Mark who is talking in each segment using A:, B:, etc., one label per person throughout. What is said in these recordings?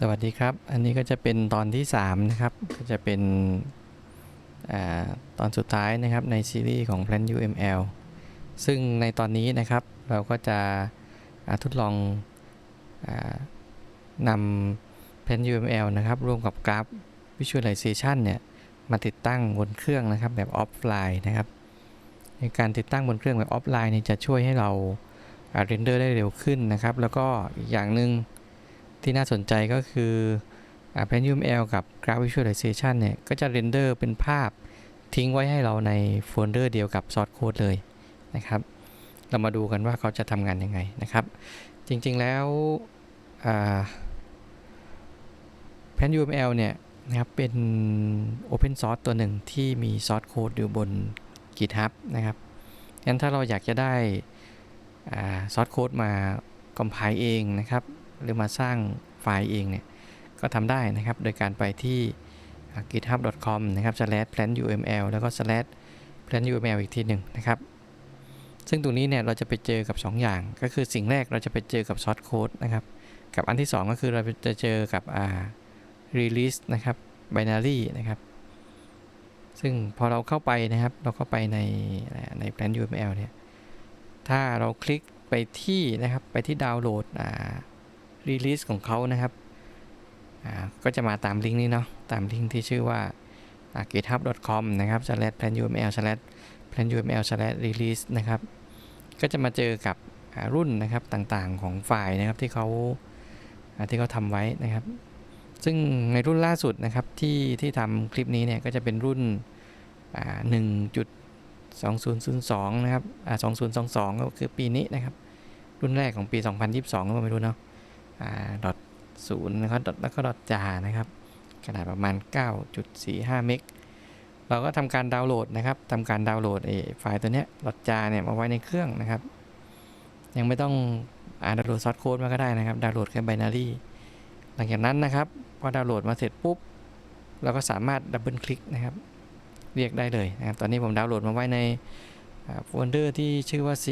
A: สวัสดีครับ อันนี้ก็จะเป็นตอนที่ 3 นะครับ ก็จะเป็นอตอนสุดท้ายนะครับในซีรีส์ของ Plan UML ซึ่งในตอนนี้นะครับเราก็จะทดลองอนำ Plan UML นะครับร่วมกับกราฟ Visualization เนี่ยมาติดตั้งบนเครื่องนะครับแบบออฟไลน์นะครับ ในการติดตั้งบนเครื่องแบบออฟไลน์เนี่ยจะช่วยให้เราเรนเดอร์ได้เร็วขึ้นนะครับ แล้วก็อีกอย่างหนึ่ง ที่น่าสนใจก็คืออ่า Pentium L กับ Graph Visualization เนี่ย ก็จะเรนเดอร์เป็นภาพทิ้งไว้ให้เราในโฟลเดอร์เดียวกับ Source Code เลยนะครับ เรามาดูกันว่าเขาจะทำงานยังไงนะครับ จริงๆแล้วอ่า Pentium L เนี่ยนะครับเป็น Open Source ตัวหนึ่งที่มี Source Code อยู่บน GitHub นะครับงั้นถ้าเราอยากจะได้ซอ่า Source Code มา compile เองนะครับ หรือมาสร้างไฟล์เองเนี่ย ก็ทำได้นะครับ โดยการไปที่ github.com นะครับ slash planuml แล้วก็ slash planuml อีกทีหนึ่งนะครับ ซึ่งตรงนี้เนี่ยเราจะไปเจอกับ 2 อย่าง ก็คือสิ่งแรกเราจะไปเจอกับ source code นะครับ กับอันที่ 2 ก็คือเราจะเจอกับอ่า release นะครับ binary นะครับ ซึ่งพอเราเข้าไปนะครับ เราเข้าไปในใน planuml เนี่ย ถ้าเราคลิกไปที่นะครับ ไปที่ดาวน์โหลดอ่า รีลิสของเขานะครับก็จะมาตามลิงก์นี้เนาะตามลิงก์ที่ชื่อว่า github.com นะครับ slash planuml slash planuml slash release นะครับ ก็จะมาเจอกับรุ่นนะครับต่างๆของไฟล์นะครับที่เขาที่เขาทำไว้นะครับ ซึ่งในรุ่นล่าสุดนะครับที่ที่ทำคลิปนี้เนี่ยก็จะเป็นรุ่นอ่า1.2002 นะครับอ่า2022 ก็คือปีนี้นะครับ รุ่นแรกของปี 2022 ก็ไม่รู้เนาะอ่า ดอทศูนย์นะครับดอทแล้วก็ดอทจานะครับ ขนาดประมาณ 9.45 เมกเราก็ทำการดาวน์โหลดนะครับทำการดาวน์โหลดไฟล์ตัวเนี้ยดอทจาเนี่ยมาไว้ในเครื่องนะครับ ยังไม่ต้องอ่านดาวน์โหลดซอสโค้ดมาก็ได้นะครับ ดาวน์โหลดแค่ไบนารีหลังจากนั้นนะครับพอดาวน์โหลดมาเสร็จปุ๊บเราก็สามารถดับเบิลคลิกนะครับเรียกได้เลยนะครับ ตอนนี้ผมดาวน์โหลดมาไว้ในโฟลเดอร์ที่ชื่อว่า c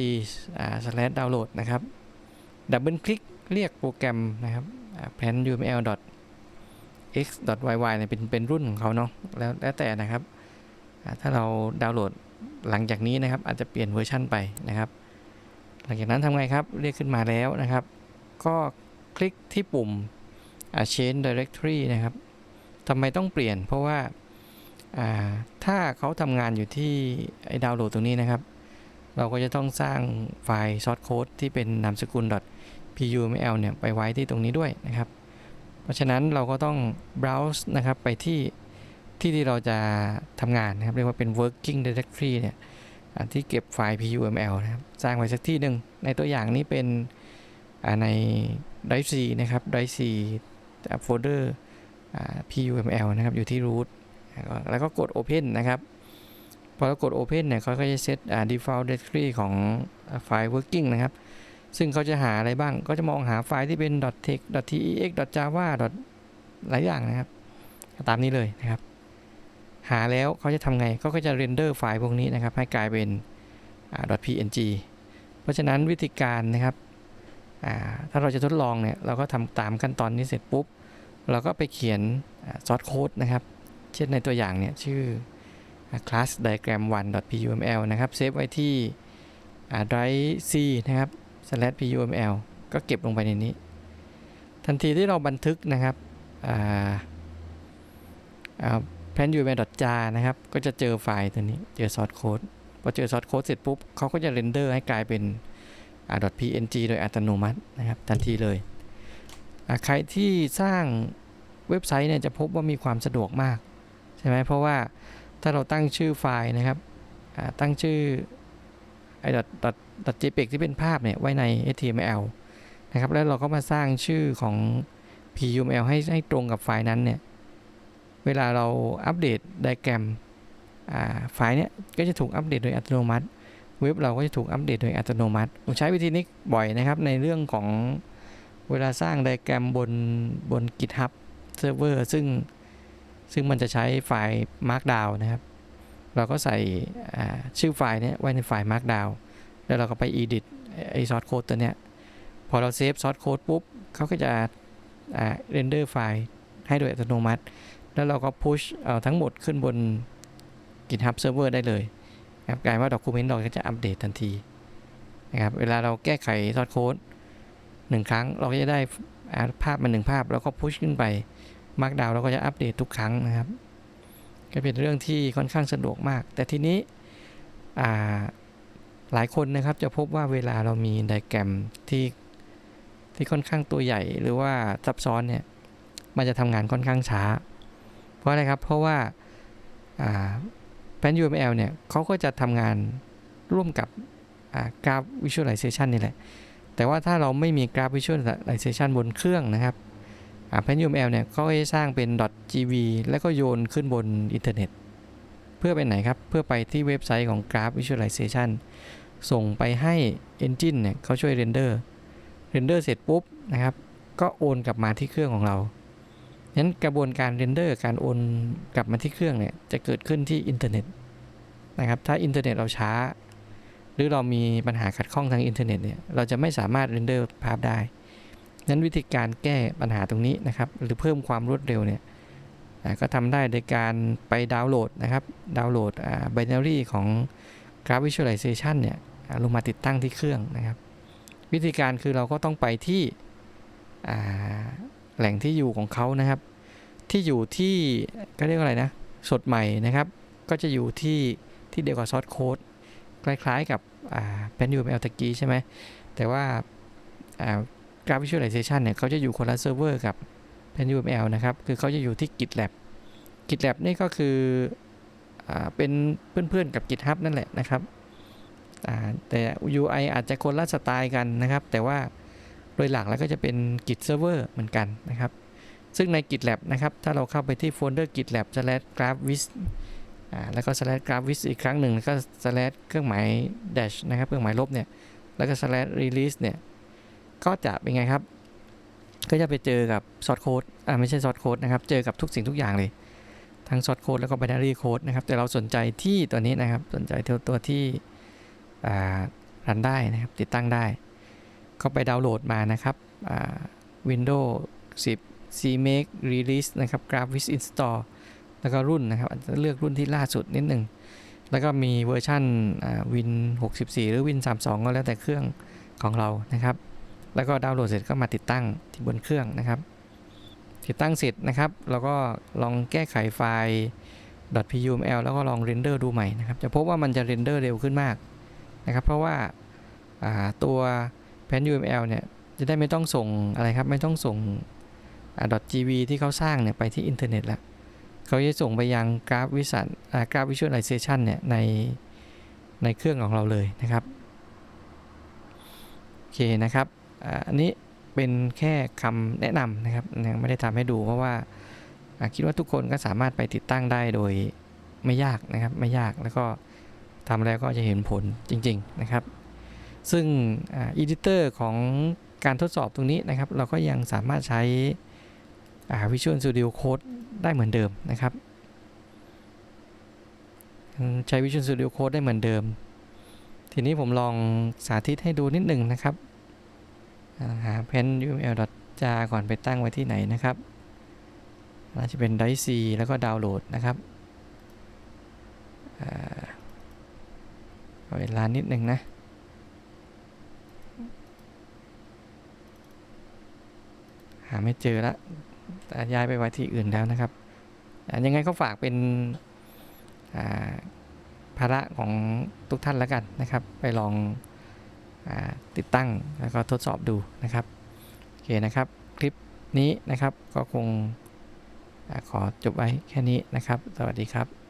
A: slash download นะครับ ดับเบิลคลิก เรียกโปรแกรมนะครับ plan uml x yy เนี่ยเป็นเป็นรุ่นของเขาเนาะแล้วแล้วแต่นะครับ ถ้าเราดาวน์โหลดหลังจากนี้นะครับ อาจจะเปลี่ยนเวอร์ชันไปนะครับ หลังจากนั้นทำไงครับ เรียกขึ้นมาแล้วนะครับ ก็คลิกที่ปุ่ม change directory นะครับทำไมต้องเปลี่ยน เพราะว่าอ่าถ้าเขาทำงานอยู่ที่ไอ้ดาวน์โหลดตรงนี้นะครับ เราก็จะต้องสร้างไฟล์ source code ที่เป็นนามสกุล .puml เนี่ยไปไว้ที่ตรงนี้ด้วยนะครับ เพราะฉะนั้นเราก็ต้อง browse นะครับไปที่ที่ที่เราจะทำงานนะครับ เรียกว่าเป็น working directory เนี่ยที่เก็บไฟล์ puml นะครับสร้างไว้สักที่หนึ่งในตัวอย่างนี้เป็นใน drive c นะครับ drive c โฟลเดอร์ puml นะครับอยู่ที่ root แล้วก็กด open นะครับพอเรากด open เนี่ยเขาก็จะเซต default directory ของไฟล์ working นะครับ ซึ่งเขาจะหาอะไรบ้าง ก็จะมองหาไฟล์ที่เป็น .text .tex .java หลายอย่างนะครับ ตามนี้เลยนะครับ หาแล้วเขาจะทำไงเขาก็จะเรนเดอร์ไฟล์พวกนี้นะครับ ให้กลายเป็น .png เพราะฉะนั้นวิธีการนะครับ ถ้าเราจะทดลองเนี่ย เราก็ทำตามขั้นตอนนี้เสร็จปุ๊บ เราก็ไปเขียนซอสโค้ดนะครับ เช่นในตัวอย่างเนี่ย ชื่อ class diagram 1 puml นะครับ เซฟไว้ที่ drive c นะครับ puml ก็เก็บลงไปในนี้ ทันทีที่เราบันทึกนะครับแพนยูเมดจานะครับ ก็จะเจอไฟล์ตัวนี้ เจอซอสโค้ดพอเจอซอสโค้ดเสร็จปุ๊บเขาก็จะเรนเดอร์ให้กลายเป็น .png โดยอัตโนมัตินะครับ ทันทีเลย ใครที่สร้างเว็บไซต์เนี่ยจะพบว่ามีความสะดวกมาก ใช่ไหมเพราะว่าถ้าเราตั้งชื่อไฟล์นะครับตั้งชื่อ ไอ้ .jpeg ที่เป็นภาพเนี่ยไว้ใน html นะครับ แล้วเราก็มาสร้างชื่อของ puml ให้ให้ตรงกับไฟล์นั้นเนี่ย เวลาเราอัปเดตไดแกรมไฟล์เนี้ยก็จะถูกอัปเดตโดยอัตโนมัติ เว็บเราก็จะถูกอัปเดตโดยอัตโนมัติผมใช้วิธีนี้บ่อยนะครับ ในเรื่องของเวลาสร้างไดแกรมบนบน GitHub Server ซึ่งซึ่งมันจะใช้ไฟล์ Markdown นะครับ เราก็ใส่ชื่อไฟล์นี้ไว้ในไฟล์ Markdown แล้วเราก็ไป edit ไอ้ซอสโค้ดตัวเนี้ย พอเราเซฟซอสโค้ดปุ๊บเขาก็จะเรนเดอร์ไฟล์ให้โดยอัตโนมัติ แล้วเราก็พุชเอาทั้งหมดขึ้นบน GitHub Server ได้เลยนะครับกลายว่าด็อกิเมนต์เราก็จะอัปเดตทันทีนะครับเวลาเราแก้ไขซอสโค้ดหนึ่งครั้งเราก็จะได้ภาพมาหนึ่งภาพ แล้วก็พุชขึ้นไปมาร์กดาวเราก็จะอัปเดตทุกครั้งนะครับ ก็เป็นเรื่องที่ค่อนข้างสะดวกมาก แต่ทีนี้หลายคนนะครับจะพบว่าเวลาเรามีไดแกรมที่ที่ค่อนข้างตัวใหญ่หรือว่าซับซ้อนเนี่ยมันจะทำงานค่อนข้างช้า เพราะอะไรครับ เพราะว่าแพน UML เนี่ยเขาก็จะทำงานร่วมกับกราฟ Visualization นี่แหละ แต่ว่าถ้าเราไม่มีกราฟ Visualization บนเครื่องนะครับ แพน UML เนี่ยเขาก็จะสร้างเป็น .gv แล้วก็โยนขึ้นบนอินเทอร์เน็ต เพื่อไปไหนครับ เพื่อไปที่เว็บไซต์ของ Graph Visualization ส่งไปให้ Engine เนี่ยเขาช่วยเรนเดอร์เรนเดอร์เสร็จปุ๊บนะครับ ก็โอนกลับมาที่เครื่องของเรางั้นกระบวนการเรนเดอร์การโอนกลับมาที่เครื่องเนี่ยจะเกิดขึ้นที่อินเทอร์เน็ตนะครับ ถ้าอินเทอร์เน็ตเราช้า หรือเรามีปัญหาขัดข้องทางอินเทอร์เน็ตเนี่ยเราจะไม่สามารถเรนเดอร์ภาพได้ นั้นวิธีการแก้ปัญหาตรงนี้นะครับ หรือเพิ่มความรวดเร็วเนี่ยก็ทำได้โดยการไปดาวน์โหลดนะครับดาวน์โหลด binary ของ Graph Visualization เนี่ยลงมาติดตั้งที่เครื่องนะครับ วิธีการคือเราก็ต้องไปที่แหล่งที่อยู่ของเขานะครับ ที่อยู่ที่ก็เรียกว่าอะไรนะ สดใหม่นะครับ ก็จะอยู่ที่ที่เดียวกับซอสโค้ดคล้ายๆกับแพนยูเอลตะกี้ใช่ไหมแต่ว่า Graph Visualization เนี่ยเขาจะอยู่คนละเซิร์ฟเวอร์กับ PenUML นะครับ คือเขาจะอยู่ที่ GitLab GitLab นี่ก็คืออเป็นเพื่อนๆกับ GitHub นั่นแหละนะครับแต่ UI อาจจะคนละสไตล์กันนะครับ แต่ว่าโดยหลักแล้วก็จะเป็น Git Server เหมือนกันนะครับ ซึ่งใน GitLab นะครับ ถ้าเราเข้าไปที่โฟลเดอร์ GitLab slash graphviz แล้วก็ slash graphviz อีกครั้งหนึ่งแล้วก็ slash เครื่องหมาย dash นะครับ เครื่องหมายลบเนี่ย แล้วก็ slash release เนี่ย ก็จะเป็นไงครับ ก็จะไปเจอกับซอสโค้ดอ่าไม่ใช่ซอสโค้ดนะครับ เจอกับทุกสิ่งทุกอย่างเลย ทั้งซอสโค้ดแล้วก็ binary code นะครับ แต่เราสนใจที่ตัวนี้นะครับ สนใจตัวตัวที่รันได้นะครับ ติดตั้งได้ ก็ไปดาวน์โหลดมานะครับ Windows 10 CMake Release นะครับ Graphics Install แล้วก็รุ่นนะครับเลือกรุ่นที่ล่าสุดนิดหนึ่งแล้วก็มีเวอร์ชัน Win 64 หรือ Win 32 ก็แล้วแต่เครื่องของเรานะครับ แล้วก็ดาวน์โหลดเสร็จก็มาติดตั้งที่บนเครื่องนะครับ ติดตั้งเสร็จนะครับ เราก็ลองแก้ไขไฟล์ .puml แล้วก็ลองเรนเดอร์ดูใหม่นะครับ จะพบว่ามันจะเรนเดอร์เร็วขึ้นมากนะครับ เพราะว่าตัว PenUML เนี่ยจะได้ไม่ต้องส่งอะไรครับ ไม่ต้องส่ง .gv ที่เขาสร้างเนี่ยไปที่อินเทอร์เน็ตแล้วเขาจะส่งไปยังกราฟวิสันกราฟวิชวลไลเซชันเนี่ยในในเครื่องของเราเลยนะครับ โอเคนะครับ อันนี้เป็นแค่คำแนะนำนะครับยังไม่ได้ทำให้ดูเพราะว่าคิดว่าทุกคนก็สามารถไปติดตั้งได้โดยไม่ยากนะครับไม่ยากแล้วก็ทำแล้วก็จะเห็นผลจริง ๆนะครับ ซึ่งอีดิเตอร์ของการทดสอบตรงนี้นะครับ เราก็ยังสามารถใช้ Visual Studio Code ได้เหมือนเดิมนะครับ ใช้ Visual Studio Code ได้เหมือนเดิม ทีนี้ผมลองสาธิตให้ดูนิดหนึ่งนะครับ หา pen uml jar ก่อนไปตั้งไว้ที่ไหนนะครับน่าจะเป็น drive c แล้วก็ดาวน์โหลดนะครับเวลานิดหนึ่งนะหาไม่เจอล้วแต่ย้ายไปไว้ที่อื่นแล้วนะครับยังไงก็ฝากเป็นภาระของทุกท่านแล้วกันนะครับ ไปลอง ติดตั้งแล้วก็ทดสอบดูนะครับโอเคนะครับคลิปนี้นะครับก็คงอขอจบไว้แค่นี้นะครับ สวัสดีครับ